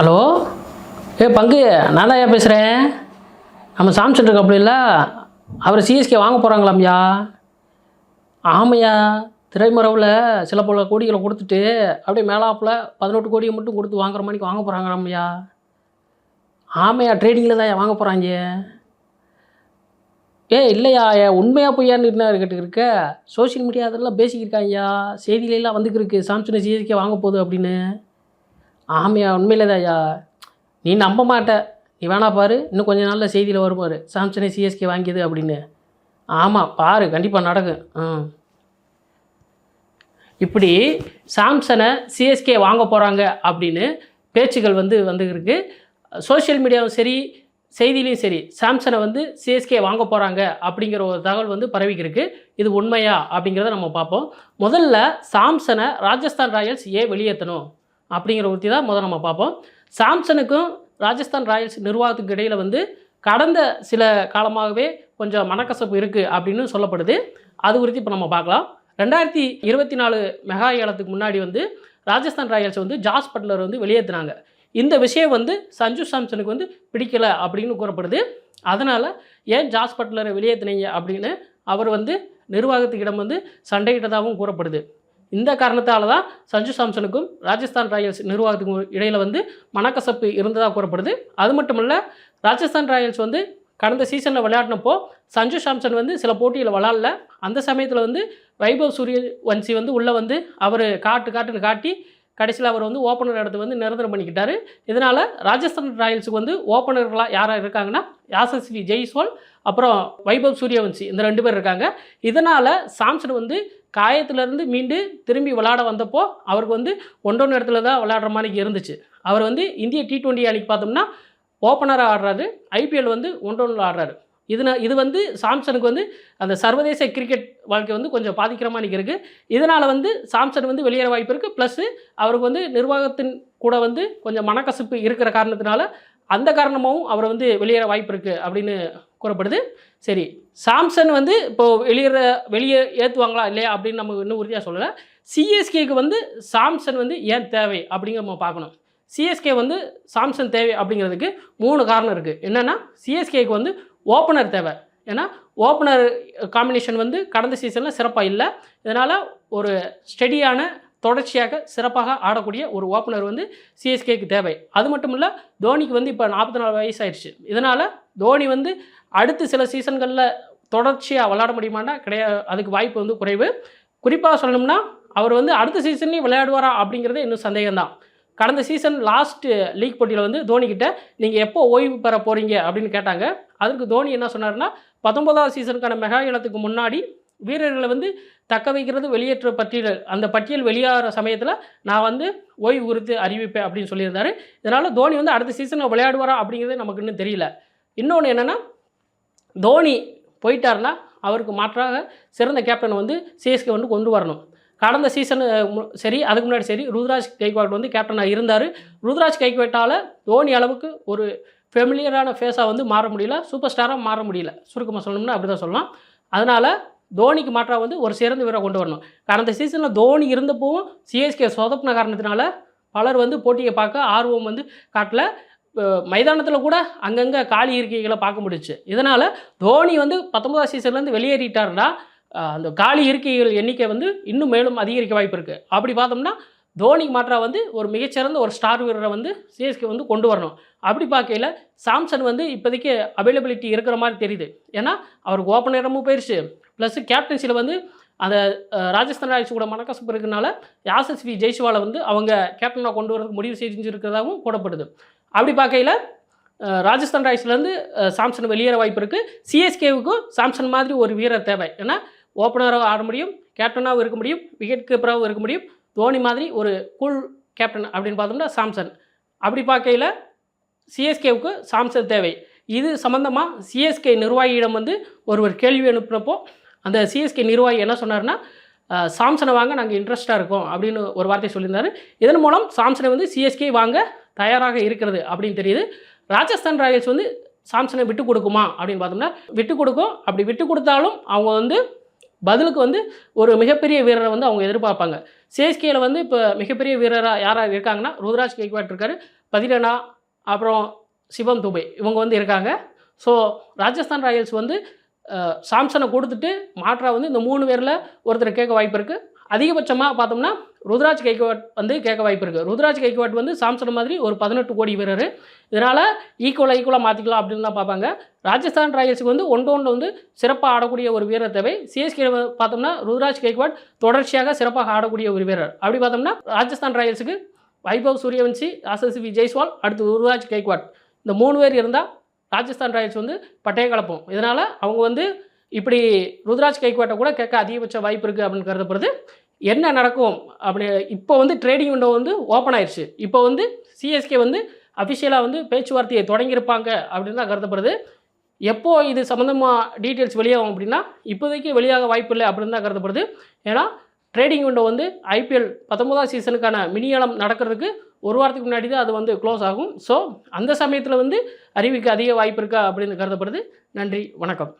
Hello? ஏ பங்கு நான் தான் பேசுகிறேன் நம்ம சாம்சன் இருக்கு அப்படி இல்லை? அவர் சிஎஸ்கே வாங்க போகிறாங்களாம்யா ஆமையா திரைமறவில் சில பல கோடிகளை கொடுத்துட்டு அப்படியே மேலாப்பில் பதினெட்டு கோடியை மட்டும் கொடுத்து வாங்குற மணிக்கு வாங்க போகிறாங்களாம்யா ஆமையா ட்ரேடிங்கில் தான் வாங்க போகிறாங்க ஏ இல்லையா ஏன் உண்மையாக பொய்யான்னு என்ன கேட்டு இருக்க? சோஷியல் மீடியா அதெல்லாம் பேசிக்கிருக்காங்கய்யா செய்தியிலலாம் வந்துக்கிருக்கு சாம்சங் சிஎஸ்கே வாங்க போகுது அப்படின்னு. ஆமையா உண்மையிலே தான்யா நீ நம்ப மாட்ட. நீ வேணா பாரு இன்னும் கொஞ்ச நாளில் செய்தியில் வருமாரு சாம்சனை சிஎஸ்கே வாங்கியது அப்படின்னு. ஆமாம் பாரு கண்டிப்பாக நடக்கும். ம் இப்படி சாம்சனை சிஎஸ்கே வாங்க போகிறாங்க அப்படின்னு பேச்சுகள் வந்து வந்துருக்கு சோஷியல் மீடியாவும் சரி செய்திலையும் சரி சாம்சனை வந்து சிஎஸ்கே வாங்க போகிறாங்க அப்படிங்கிற ஒரு தகவல் வந்து பரவிக்கிருக்கு. இது உண்மையா அப்படிங்கிறத நம்ம பார்ப்போம். முதல்ல சாம்சனை ராஜஸ்தான் ராயல்ஸ் ஏன் வெளியேற்றணும் அப்படிங்கிற உத்தி தான் முதல்ல நம்ம பார்ப்போம். சாம்சனுக்கும் ராஜஸ்தான் ராயல்ஸ் நிர்வாகத்துக்கு இடையில் வந்து கடந்த சில காலமாகவே கொஞ்சம் மனக்கசப்பு இருக்குது அப்படின்னு சொல்லப்படுது. அது குறித்து இப்போ நம்ம பார்க்கலாம். ரெண்டாயிரத்தி இருபத்தி நாலு மெகா ஏலத்துக்கு முன்னாடி வந்து ராஜஸ்தான் ராயல்ஸ் வந்து ஜாஸ் பட்லர் வந்து வெளியேற்றினாங்க இந்த விஷயம் வந்து சஞ்சு சாம்சனுக்கு வந்து பிடிக்கலை அப்படின்னு கூறப்படுது. அதனால் ஏன் ஜாஸ் பட்லரை வெளியேற்றினீங்க அப்படின்னு அவர் வந்து நிர்வாகத்துக்கிடம் வந்து சண்டையிட்டதாகவும் கூறப்படுது. இந்த காரணத்தால் தான் சஞ்சு சாம்சனுக்கும் ராஜஸ்தான் ராயல்ஸ் நிர்வாகத்துக்கும் இடையில் வந்து மனக்கசப்பு இருந்ததாக கூறப்படுது. அது மட்டும் இல்லை ராஜஸ்தான் ராயல்ஸ் வந்து கடந்த சீசனில் விளையாடினப்போ சஞ்சு சாம்சன் வந்து சில போட்டியில் விளாட்ல. அந்த சமயத்தில் வந்து வைபவ் சூரிய வன்சி வந்து உள்ளே வந்து அவர் காட்டு காட்டுன்னு காட்டி கடைசியில் அவர் வந்து ஓப்பனர் இடத்த வந்து நிரந்தரம் பண்ணிக்கிட்டாரு. இதனால் ராஜஸ்தான் ராயல்ஸுக்கு வந்து ஓப்பனர்களாக யாராக இருக்காங்கன்னா யாசஸ்வி ஜெய்ஸ்வால் அப்புறம் வைபவ் சூரியவன்சி இந்த ரெண்டு பேர் இருக்காங்க. இதனால் சாம்சன் வந்து காயத்துலேருந்து மீண்டு திரும்பி விளாட வந்தப்போ அவருக்கு வந்து ஒன்றொன்று இடத்துல தான் விளையாடுற மாதிரி இருந்துச்சு. அவர் வந்து இந்திய டி டுவெண்ட்டி அன்றைக்கி பார்த்தோம்னா ஓப்பனராக ஆடுறாரு. ஐபிஎல் வந்து ஒன்றொன்றில் ஆடுறாரு. இதுனா இது வந்து சாம்சனுக்கு வந்து அந்த சர்வதேச கிரிக்கெட் வாழ்க்கை வந்து கொஞ்சம் பாதிக்கிற மாதிரி இருக்குது இதனால் வந்து சாம்சன் வந்து வெளியேற வாய்ப்பு இருக்குது ப்ளஸ்ஸு அவருக்கு வந்து நிர்வாகத்தின் கூட வந்து கொஞ்சம் மனக்கசப்பு இருக்கிற காரணத்தினால அந்த காரணமாகவும் அவரை வந்து வெளியேற வாய்ப்பு இருக்குது அப்படின்னு கூறப்படுது. சரி சாம்சன் வந்து இப்போது வெளியேற வெளியே ஏற்றுவாங்களா இல்லையா அப்படின்னு நம்ம இன்னும் உறுதியாக சொல்லலை. சிஎஸ்கேக்கு வந்து சாம்சன் வந்து ஏன் தேவை அப்படிங்கிற நம்ம பார்க்கணும். சிஎஸ்கே வந்து சாம்சன் தேவை அப்படிங்கிறதுக்கு மூணு காரணம் இருக்குது என்னென்னா சிஎஸ்கேக்கு வந்து ஓப்பனர் தேவை. ஏன்னா ஓப்பனர் காம்பினேஷன் வந்து கடந்த சீசனில் சிறப்பாக இல்லை. இதனால் ஒரு ஸ்டெடியான தொடர்ச்சியாக சிறப்பாக ஆடக்கூடிய ஒரு ஓப்பனர் வந்து சிஎஸ்கேக்கு தேவை. அது மட்டும் இல்லை தோனிக்கு வந்து இப்போ நாற்பத்தி நாலு வயசு ஆயிடுச்சு இதனால் தோனி வந்து அடுத்து சில சீசன்களில் தொடர்ச்சியாக விளையாட முடியுமான்னா கிடையாது அதுக்கு வாய்ப்பு வந்து குறைவு. குறிப்பாக சொல்லணும்னா அவர் வந்து அடுத்த சீசன்லேயும் விளையாடுவாரா அப்படிங்கிறது இன்னும் சந்தேகம்தான். கடந்த சீசன் லாஸ்ட்டு லீக் போட்டியில் வந்து தோனிக்கிட்ட நீங்கள் எப்போ ஓய்வு பெற போகிறீங்க அப்படின்னு கேட்டாங்க. அதுக்கு தோனி என்ன சொன்னார்னா பத்தொன்பதாவது சீசனுக்கான மெகா இனத்துக்கு முன்னாடி வீரர்களை வந்து தக்க வைக்கிறது வெளியேற்ற பட்டியல் அந்த பட்டியல் வெளியாகிற சமயத்தில் நான் வந்து ஓய்வு குறித்து அறிவிப்பேன் அப்படின்னு சொல்லியிருந்தார். இதனால் தோனி வந்து அடுத்த சீசனில் விளையாடுவாரா அப்படிங்கிறது நமக்கு இன்னும் தெரியல. இன்னொன்று என்னென்னா தோனி போயிட்டார்னா அவருக்கு மாற்றாக சிறந்த கேப்டன் வந்து சிஎஸ்கே வந்து கொண்டு வரணும். கடந்த சீசனு சரி அதுக்கு முன்னாடி சரி ருத்ராஜ் கைக்வாட் வந்து கேப்டனாக இருந்தார். ருத்ராஜ் கைக்வாட்டால் தோனி அளவுக்கு ஒரு ஃபெமிலியரான ஃபேஸாக வந்து மாற முடியல சூப்பர் ஸ்டாராக மாற முடியல. சுருக்கமாக சொல்லணும்னா அப்படி தான் சொல்லலாம். அதனால் தோனிக்கு மாற்றாக வந்து ஒரு சிறந்த வீரரை கொண்டு வரணும். கடந்த சீசனில் தோனி இருந்தப்போவும் சிஎஸ்கே சொதப்பின காரணத்தினால பலர் வந்து போட்டியை பார்க்க ஆர்வம் வந்து காட்டல. மைதானத்தில் கூட அங்கங்கே காலி இருக்கைகளை பார்க்க முடிச்சு இதனால் தோனி வந்து பத்தொன்பதாம் சீசன்லேருந்து வெளியேறிட்டார்னா அந்த காலி இருக்கைகள் எண்ணிக்கை வந்து இன்னும் மேலும் அதிகரிக்க வாய்ப்பு இருக்குது அப்படி பார்த்தோம்னா தோனிக்கு மாற்றா வந்து ஒரு மிகச்சிறந்த ஒரு ஸ்டார் வீரரை வந்து சிஎஸ்கே வந்து கொண்டு வரணும். அப்படி பார்க்கையில் சாம்சன் வந்து இப்போதைக்கு அவைலபிலிட்டி இருக்கிற மாதிரி தெரியுது. ஏன்னா அவருக்கு ஓப்பன் நேரமும் போயிடுச்சு ப்ளஸ் கேப்டன்சியில் வந்து அந்த ராஜஸ்தான் ராயல்ஸ் கூட மனக்கசப்பு இருக்கிறனால யாசஸ்வி ஜெய்ஸ்வாலை வந்து அவங்க கேப்டனாக கொண்டு வரதுக்கு முடிவு செஞ்சுருக்கிறதாகவும் கூடப்படுது அப்படி பார்க்கையில் ராஜஸ்தான் ராயல்ஸ்லேருந்து சாம்சன் வெளியேற வாய்ப்பு இருக்குது சிஎஸ்கேவுக்கும் சாம்சன் மாதிரி ஒரு வீரர் தேவை. ஏன்னா ஓப்பனராக ஆட முடியும் கேப்டனாகவும் இருக்க முடியும் விக்கெட் கீப்பராகவும் இருக்க முடியும். தோனி மாதிரி ஒரு கூல் கேப்டன் அப்படின்னு பார்த்தோம்னா சாம்சன். அப்படி பார்க்கையில் சிஎஸ்கேவுக்கு சாம்சன் தேவை. இது சம்மந்தமாக சிஎஸ்கே நிர்வாகியிடம் வந்து ஒருவர் கேள்வி அனுப்பினப்போ அந்த சிஎஸ்கே நிர்வாகி என்ன சொன்னார்னா சாம்சனை வாங்க நாங்கள் இன்ட்ரெஸ்ட்டாக இருக்கோம் அப்படின்னு ஒரு வார்த்தை சொல்லியிருந்தார். இதன் மூலம் சாம்சனை வந்து சிஎஸ்கே வாங்க தயாராக இருக்கிறது அப்படின்னு தெரியுது. ராஜஸ்தான் ராயல்ஸ் வந்து சாம்சனை விட்டு கொடுக்குமா அப்படின்னு பார்த்தோம்னா விட்டு கொடுக்கும். அப்படி விட்டு கொடுத்தாலும் அவங்க வந்து பதிலுக்கு வந்து ஒரு மிகப்பெரிய வீரரை வந்து அவங்க எதிர்பார்ப்பாங்க. சேஸ்கேயில் வந்து இப்போ மிகப்பெரிய வீரராக யாராக இருக்காங்கன்னா ருத்ராஜ் கேக்வாட் இருக்கார் பதிரனா அப்புறம் சிவம் துபை இவங்க வந்து இருக்காங்க. ஸோ ராஜஸ்தான் ராயல்ஸ் வந்து சாம்சனை கொடுத்துட்டு மாற்றா வந்து இந்த மூணு பேரில் ஒருத்தர் கேட்க வாய்ப்பு இருக்குது அதிகபட்சமாக பார்த்தோம்னா ருத்ராஜ் கைக்வாட் வந்து கேட்க வாய்ப்பு இருக்குது ருத்ராஜ் கைக்குவாட் வந்து சாம்சன் மாதிரி ஒரு பதினெட்டு கோடி வீரர். இதனால் ஈக்குவலாக ஈக்குவலாக மாற்றிக்கலாம் அப்படின்னு தான் பார்ப்பாங்க. ராஜஸ்தான் ராயல்ஸுக்கு வந்து ஒன்று ஒன்று வந்து சிறப்பாக ஆடக்கூடிய ஒரு வீரர் தேவை. சிஎஸ்கே பார்த்தோம்னா ருத்ராஜ் கைக்வாட் தொடர்ச்சியாக சிறப்பாக ஆடக்கூடிய ஒரு வீரர். அப்படி பார்த்தோம்னா ராஜஸ்தான் ராயல்ஸுக்கு வைபவ் சூரியவன்சி ஆசஸ்வி ஜெய்ஸ்வால் அடுத்து ருத்ராஜ் கைக்வாட் இந்த மூணு பேர் இருந்தால் ராஜஸ்தான் ராயல்ஸ் வந்து பட்டைய கலப்போம். இதனால் அவங்க வந்து இப்படி ருத்ராஜ் கைக்வாட்டை கூட கேட்க அதிகபட்ச வாய்ப்பு இருக்குது அப்படின்னு கருதப்படுது. என்ன நடக்கும்? அப்படி இப்போ வந்து ட்ரேடிங் விண்டோ வந்து ஓப்பன் ஆயிடுச்சு இப்போ வந்து சிஎஸ்கே வந்து அஃபிஷியலாக வந்து பேச்சுவார்த்தையை தொடங்கியிருப்பாங்க அப்படின்னு தான் கருதப்படுது. எப்போ இது சம்மந்தமாக டீட்டெயில்ஸ் வெளியாகும் அப்படின்னா இப்போதைக்கு வெளியாக வாய்ப்பு இல்லை அப்படின்னு தான் கருதப்படுது. ஏன்னா ட்ரேடிங் விண்டோ வந்து ஐபிஎல் பத்தொம்போதாம் சீசனுக்கான மினியாலம் நடக்கிறதுக்கு ஒரு வாரத்துக்கு முன்னாடி தான் அது வந்து க்ளோஸ் ஆகும். ஸோ அந்த சமயத்தில் வந்து அறிவிக்க அதிக வாய்ப்பு இருக்கா அப்படின்னு கருதப்படுது. நன்றி வணக்கம்.